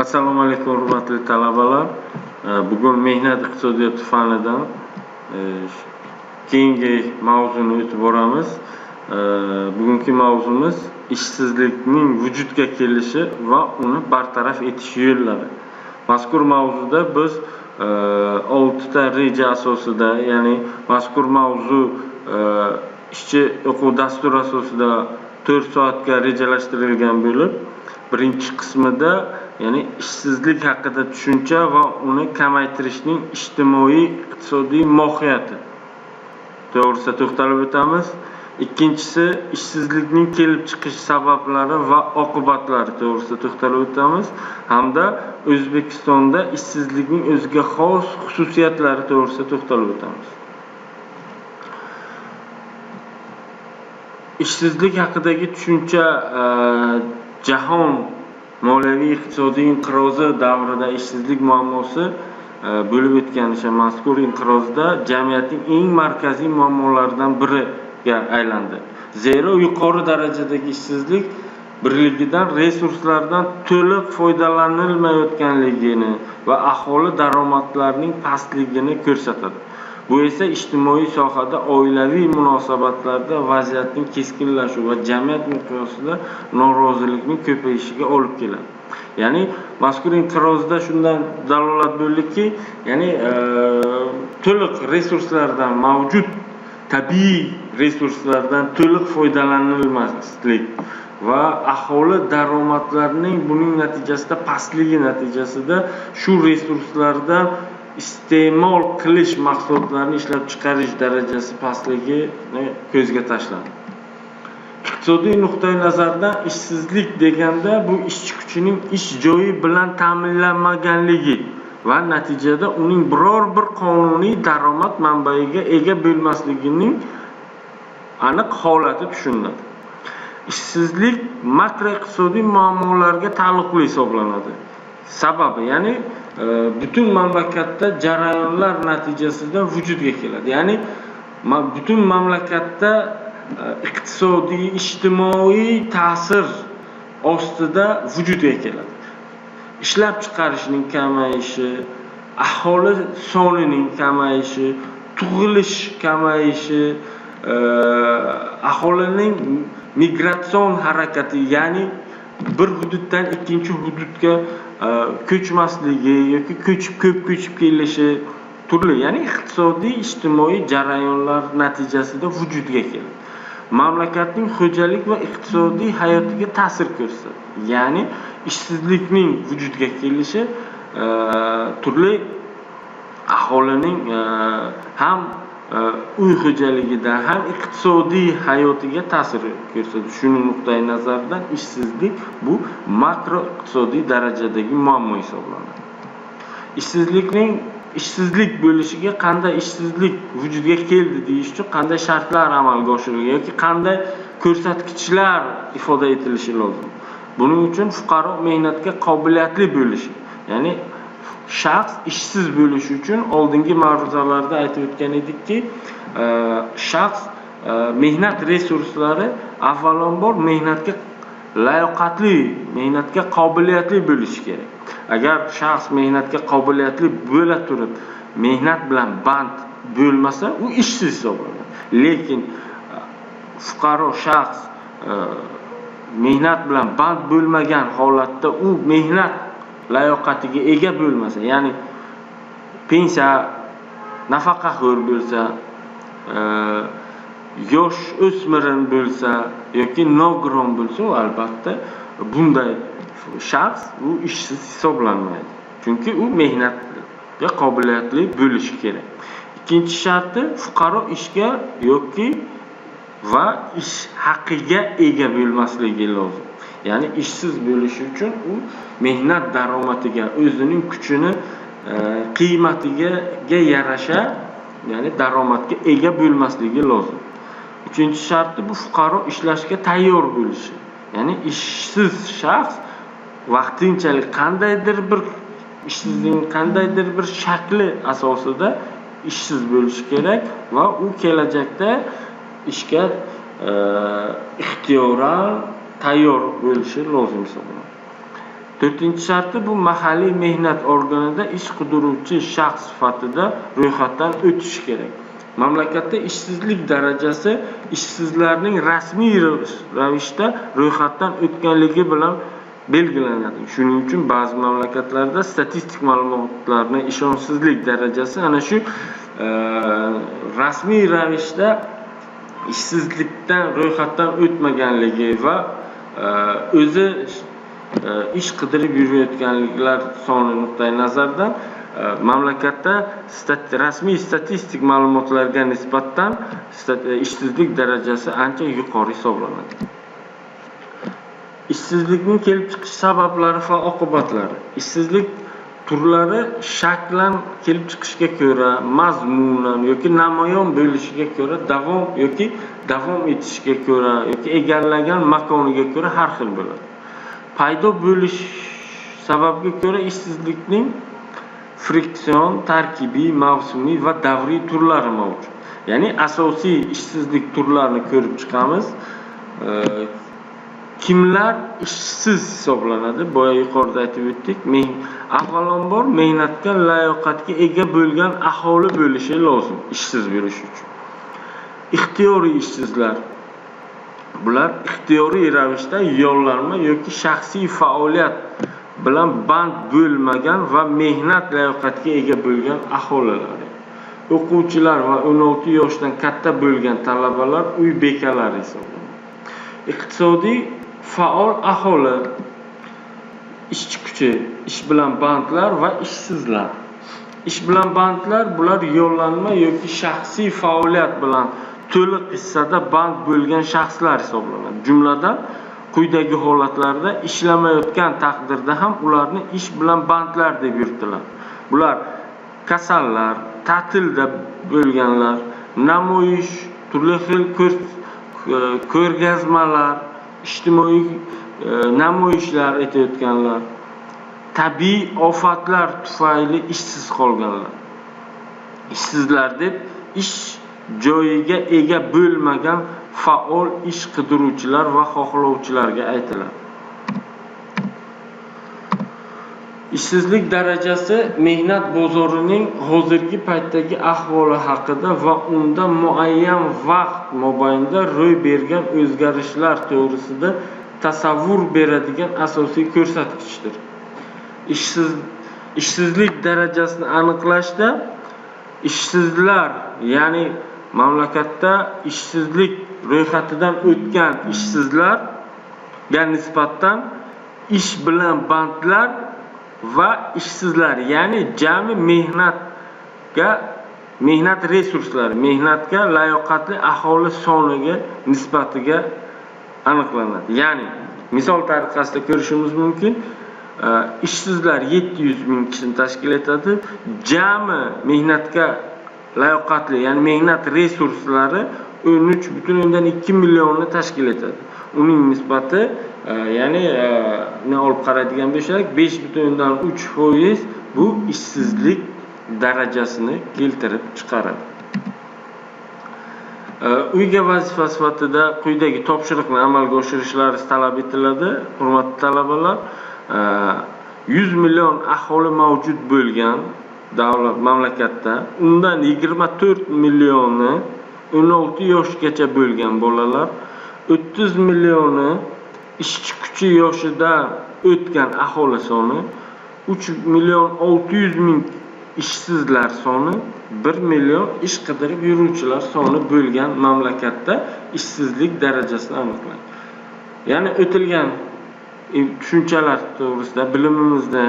Assalomu alaykum hurmatli talabalar. Bugun mehnat iqtisodiyoti fanidan e, keyingi mavzuni o'tib boramiz. Bugungi mavzumiz ishsizlikning vujudga kelishi va uni bartaraf etish yo'llari. Mazkur mavzuda biz e, oltita reja asosida, ya'ni mazkur mavzu e, ishchi o'quv dasturi asosida 4 soatga rejalashtirilgan bo'lib, birinchi qismida ya'ni ishsizlik haqida tushuncha va uni kamaytirishning ijtimoiy iqtisodiy mohiyati. To'g'risida to'xtalib o'tamiz. Ikkinchisi ishsizlikning kelib chiqish sabablari va oqibatlari to'g'risida to'xtalib o'tamiz. Hamda o'zbekistonda ishsizlikning o'ziga xos xususiyatlari to'g'risida to'xtalib o'tamiz. Ishsizlik haqidagi tushuncha e, jahon moliyaviy iqtisodiy inqirozi davrida ishsizlik muammosi e, bo'lib o'tgan o'sha mazkur inqirozda jamiyatning eng markaziy muammolaridan biriga aylandi. Zero yuqori darajadagi ishsizlik birligidan resurslardan to'liq foydalanilmayotganligini va aholi daromadlarining pastligini ko'rsatadi. Bu esa ijtimoiy sohada oilaviy munosabatlarda vaziyatning keskinlashuvi va jamiyat miqyosida norozilikning ko'payishiga olib keladi. Ya'ni mazkur inqirozda shundan dalolat bo'ldiki ya'ni e, to'liq resurslardan mavjud tabiiy resurslardan to'liq foydalanilmaslik va aholi daromadlarining buning natijasida pastligi natijasida shu resurslardan iste'mol qilish mahsulotlarini ishlab chiqarish darajasi pastligini ko'zga tashladi iqtisodiy nuqtai nazardan ishsizlik deganda bu ishchi kuchining ish joyi bilan ta'minlanmaganligi va natijada uning biror bir qonuniy daromad manbaiga ega bo'lmasligining aniq holati tushuniladi ishsizlik makroiqtisodiy muammolarga taalluqli hisoblanadi. Sababi ya'ni butun mamlakatda jarayonlar natijasida vujudga keladi. Ya'ni butun mamlakatda e, iqtisodiy ijtimoiy ta'sir ostida vujudga keladi. Ishlab chiqarishning kamayishi aholi sonining kamayishi tug'ilish kamayishi e, aholining migratsion harakati ya'ni bir hududdan ikkinchi hududga ko'chmasligi yoki ko'chib ko'p ko'chib kelishi turli ya'ni iqtisodiy ijtimoiy jarayonlar natijasida vujudga keladi. Mamlakatning xo'jalik va iqtisodiy hayotiga ta'sir ko'rsatadi. Ya'ni ishsizlikning vujudga kelishi turli aholining ham Э, uy xo'jaligida ham iqtisodiy hayotiga ta'sir ko'rsatadi shuning nuqtai nazaridan ishsizlik bu makro iqtisodiy darajadagi muammo hisoblanadi. Ishsizlikning ishsizlik bo'lishiga qanday ishsizlik vujudga keldi deyish uchun qanday shartlar amalga oshirilgan yoki qanday ko'rsatkichlar ifoda etilishi lozim? Buning uchun fuqaro mehnatga qobiliyatli bo'lishi ya'ni shaxs ishsiz bo'lishi uchun oldingi ma'ruzalarda aytib o'tgan edikki e, shaxs e, mehnat resurslari avvalambor mehnatga layoqatli mehnatga qobiliyatli bo'lishi kerak. Agar shaxs mehnatga qobiliyatli bo'la turib mehnat bilan band bo'lmasa u ishsiz hisoblanadi. Lekin e, fuqaro shaxs mehnat bilan band bo'lmagan holatda u mehnat layoqatiga ega bo'lmasa ya'ni pensiya nafaqaxo'r bo'lsa e, yosh o'smirin bo'lsa yoki nogiron bo'lsa u albatta bunday shaxs u ishsiz hisoblanmaydi. Chunki u mehnatga qobiliyatli bo'lishi kerak. Ikkinchi sharti fuqaro ishga yoki va ish haqiga ega bo'lmasligi lozim. Ya'ni ishsiz bo'lishi uchun u mehnat daromadiga o'zining kuchini e, qiymatiga yarasha ya'ni daromadga ega bo'lmasligi lozim. Uchinchi sharti bu fuqaro ishlashga tayyor bo'lishi. Ya'ni ishsiz shaxs vaqtinchalik qandaydir bir ishsizlikning qandaydir bir shakli asosida ishsiz bo'lishi kerak va u kelajakda ishga e, ixtiyoran tayyor bo'lishi lozim hisoblanadi. To'rtinchi sharti bu mahalliy mehnat organida ish qidiruvchi shaxs sifatida ro'yxatdan o'tishi kerak. Mamlakatda ishsizlik darajasi ishsizlarning rasmiy ravishda ro'yxatdan o'tganligi bilan belgilanadi. Shuning uchun ba'zi mamlakatlarda statistik ma'lumotlarni ishonchsizlik darajasi ana shu e, rasmiy ravishda ishsizlikdan ro'yxatdan o'tmaganligi va e, o'zi e, ish qidirib yurayotganliklar soni nuqtai nazaridan e, mamlakatda rasmiy statistik ma'lumotlarga nisbatan ishsizlik darajasi ancha yuqori hisoblanadi. Ishsizlikning kelib chiqish sabablari va oqibatlari. Ishsizlik turlari shaklan kelib chiqishiga ko'ra mazmunan yoki namoyon bo'lishiga ko'ra davom yoki davom etishiga ko'ra yoki egallagan makoniga ko'ra har xil bo'ladi. Paydo bo'lish sababiga ko'ra ishsizlikning friksion tarkibiy mavsumiy va davriy turlari mavjud. Ya'ni asosiy ishsizlik turlarini ko'rib chiqamiz. Kimlar ishsiz hisoblanadi? Boya yuqorida aytib o'tdik. Avvalambor mehnatga layoqatga ega bo'lgan aholi bo'lishi lozim ishsiz bo'lish uchun. Ixtiyoriy ishsizlar. Bular ixtiyoriy ravishda yollanma yoki shaxsiy faoliyat bilan band bo'lmagan va mehnat layoqatiga ega bo'lgan aholilar. O'quvchilar va o'n olti yoshdan katta bo'lgan talabalar uy bekalari hisoblanadi. Iqtisodiy faol aholi ishchi kuchi ish bilan bandlar va ishsizlar. Ish bilan bandlar bular yollanma yoki shaxsiy faoliyat bilan to'liq hissada band bo'lgan shaxslar hisoblanadi. Jumladan quyidagi holatlarda ishlamayotgan taqdirda ham ularni ish bilan bandlar deb yuritiladi. Bular kasallar ta'tilda bo'lganlar namoyish turli xil ko'rgazmalar ijtimoiy e, namoyishlar etayotganlar tabiiy ofatlar tufayli ishsiz qolganlar. Ishsizlar deb ish joyiga ega bo'lmagan faol ish qidiruvchilar va xohlovchilarga aytiladi. Ishsizlik darajasi mehnat bozorining hozirgi paytdagi ahvoli haqida va unda muayyan vaqt mobaynida ro'y bergan o'zgarishlar to'g'risida tasavvur beradigan asosiy ko'rsatkichdir. Ishsiz ishsizlik darajasini aniqlashda ishsizlar ya'ni mamlakatda ishsizlik ro'yxatidan o'tgan ishsizlarga nisbatan ish bilan bandlar va ishsizlar ya'ni jami mehnatga mehnat resurslari mehnatga layoqatli aholi soniga nisbatiga aniqlanadi. Ya'ni misol tariqasida ko'rishimiz mumkin e, ishsizlar yetti yuz ming kishini tashkil etadi. Jami mehnatga layoqatli ya'ni mehnat resurslari o'n uch butun o'ndan ikki millionni tashkil etadi. Uning nisbati ya'ni e, olib qaraydigan bo'lsak besh butun o'ndan uch foiz bu ishsizlik darajasini keltirib chiqaradi. Uyga vazifa sifatida quyidagi topshiriqni amalga oshirishlari talab etiladi. Hurmatli talabalar e, yuz million aholi mavjud bo'lgan davlat mamlakatda undan yigirma to'rt millioni o'n olti yoshgacha bo'lgan bolalar o'ttiz millioni ishchi kuchi yoshidan o'tgan aholi soni uch million olti yuz ming ishsizlar soni bir million ish qidirib yuruvchilar soni bo'lgan mamlakatda ishsizlik darajasini aniqlang. Ya'ni o'tilgan e, tushunchalar to'g'risida bilimimizni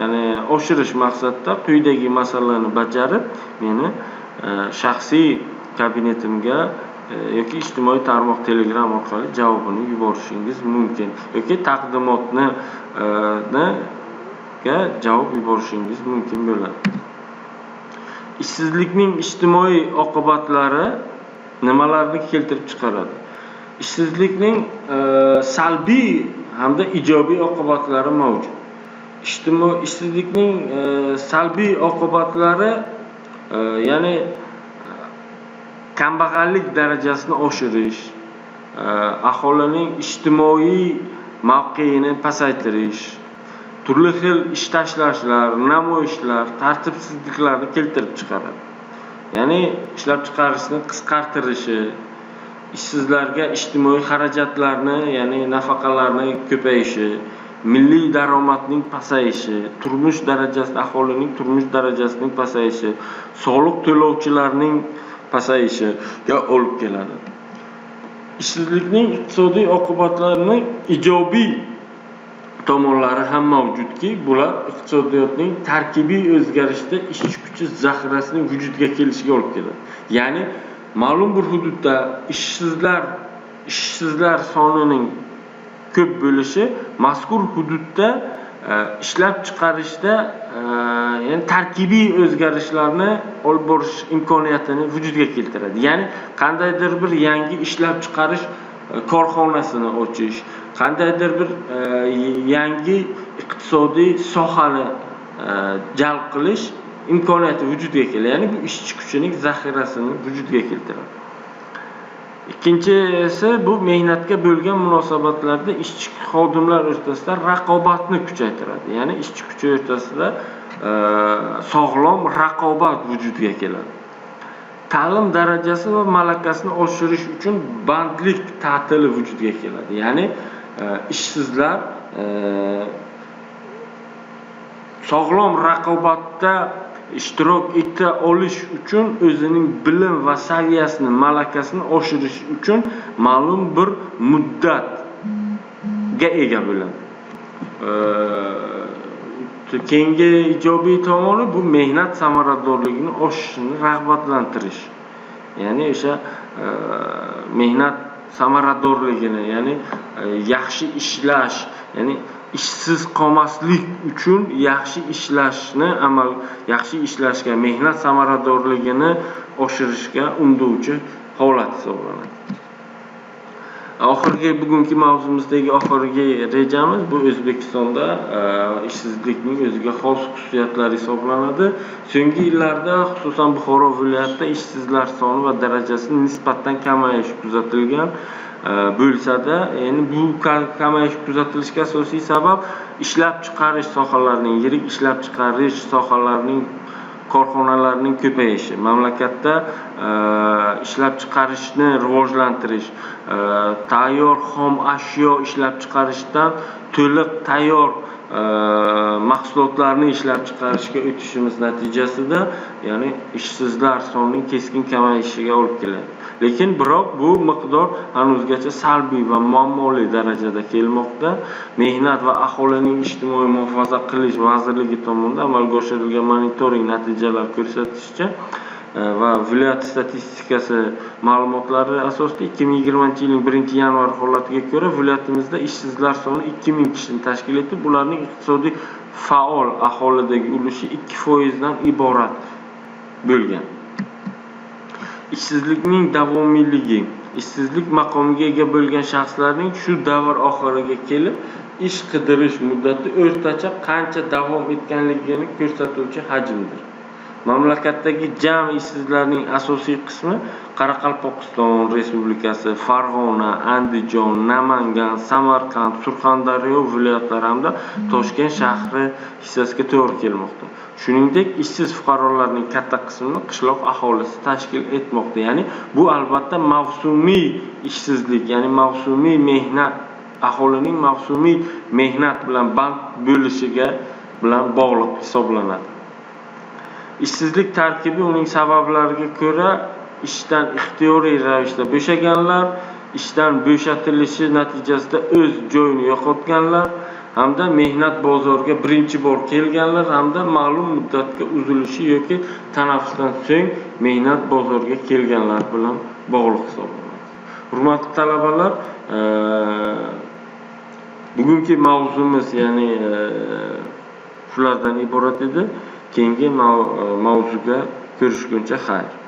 ya'ni oshirish maqsadida quyidagi masalalarni bajarib meni e, shaxsiy kabinetimga E, yoki ijtimoiy tarmoq telegram orqali javobini yuborishingiz mumkin yoki taqdimotni e, ga javob yuborishingiz mumkin bo'ladi. Ishsizlikning ijtimoiy oqibatlari nimalarni keltirib chiqaradi? Ishsizlikning e, salbiy hamda ijobiy oqibatlari mavjud. Ijtimoiy ishsizlikning e, salbiy oqibatlari e, ya'ni kambag'allik darajasini oshirish e, aholining ijtimoiy mavqeini pasaytirish turli xil ish tashlashlar namoyishlar tartibsizliklarni keltirib chiqaradi. Ya'ni ishlab chiqarishni qisqartirishi ishsizlarga ijtimoiy xarajatlarni ya'ni nafaqalarni ko'payishi milliy daromadning pasayishi turmush darajasi aholining turmush darajasining pasayishi soliq to'lovchilarning pasayishiga olib keladi. Ishsizlikning iqtisodiy oqibatlarini ijobiy tomonlari ham mavjudki bular iqtisodiyotning tarkibiy o'zgarishida ishchi kuchi zaxirasining vujudga kelishiga olib keladi. Ya'ni ma'lum bir hududda ishsizlar ishsizlar sonining ko'p bo'lishi mazkur hududda Э, ishlab chiqarishda э, ya'ni tarkibiy o'zgarishlarni olib borish imkoniyatini vujudga keltiradi. Ya'ni qandaydir bir yangi ishlab chiqarish e, korxonasini ochish qandaydir bir e, yangi iqtisodiy sohani e, jalb qilish imkoniyati vujudga keladi. Ya'ni bu ishchi kuchining zaxirasini vujudga keltiradi. Ikkinchisi bu mehnatga bo'lgan munosabatlarda ishchi xodimlar o'rtasida raqobatni kuchaytiradi. Ya'ni ishchi kuchi o'rtasida e, sog'lom raqobat vujudga keladi. Ta'lim darajasi va malakasini oshirish uchun bandlik ta'tili vujudga keladi. Ya'ni e, ishsizlar e, sog'lom raqobatda ishtirok eta olish uchun o'zining bilim va saviyasini malakasini oshirish uchun ma'lum bir muddatga ega bo'ladi keyingi ijobiy tomoni bu mehnat samaradorligini oshishini rag'batlantirish. Ya'ni o'sha mehnat samaradorligini ya'ni yaxshi ishlash ya'ni ishsiz qolmaslik uchun yaxshi ishlashni amal yaxshi ishlashga mehnat samaradorligini oshirishga undovchi holat hisoblanadi. Oxirgi bugungi mavzumizdagi oxirgi rejamiz bu o'zbekistonda e, ishsizlikning o'ziga xos xususiyatlari hisoblanadi. So'nggi yillarda xususan buxoro viloyatida ishsizlar soni va darajasi nisbatan kamayish kuzatilgan e, bo'lsada endi bu kamayish kuzatilishiga asosiy sabab ishlab chiqarish sohalarining yirik ishlab chiqarish sohalarining korxonalarining ko'payishi mamlakatda e, ishlab chiqarishni rivojlantirish e, tayyor xom ashyo ishlab chiqarishdan to'liq tayyor Э, mahsulotlarni ishlab chiqarishga o'tishimiz natijasida ya'ni ishsizlar sonining keskin kamayishiga olib keladi. Lekin biroq bu miqdor hanuzgacha salbiy va muammoli darajada kelmoqda. Mehnat va aholining ijtimoiy muhofaza qilish vazirligi tomonidan amalga oshirilgan monitoring natijalari ko'rsatishicha E, va viloyat statistikasi ma'lumotlari asosida ikki ming yigirmanchi yilning birinchi yanvar holatiga ko'ra viloyatimizda ishsizlar soni ikki ming kishini tashkil etib ularning iqtisodiy faol aholidagi ulushi ikki foizdan iborat bo'lgan. Ishsizlikning davomiyligi ishsizlik maqomiga ega bo'lgan shaxslarning shu davr oxiriga kelib ish qidirish muddati o'rtacha qancha davom etganligini ko'rsatuvchi hajmdir. Mamlakatdagi jami ishsizlarning asosiy qismi qoraqalpog'iston respublikasi farg'ona andijon namangan samarqand surxondaryo viloyatlari hamda toshkent shahri hissasiga to'g'ri kelmoqda. Shuningdek ishsiz fuqarolarning katta qismini qishloq aholisi tashkil etmoqda. Ya'ni bu albatta mavsumiy ishsizlik ya'ni mavsumiy mehnat aholining mavsumiy mehnat bilan band bo'lishiga bilan bog'liq hisoblanadi. Ishsizlik tarkibi uning sabablariga ko'ra ishdan ixtiyoriy ravishda bo'shaganlar ishdan bo'shatilishi natijasida o'z joyini yo'qotganlar hamda mehnat bozoriga birinchi bor kelganlar hamda ma'lum muddatga uzilishi yoki tanaffusdan so'ng mehnat bozoriga kelganlar bilan bog'liq hisoblanadi. Hurmatli talabalar bugungi mavzumiz ya'ni shulardan iborat edi. Keyingi mavzuga ko'rishguncha xayr.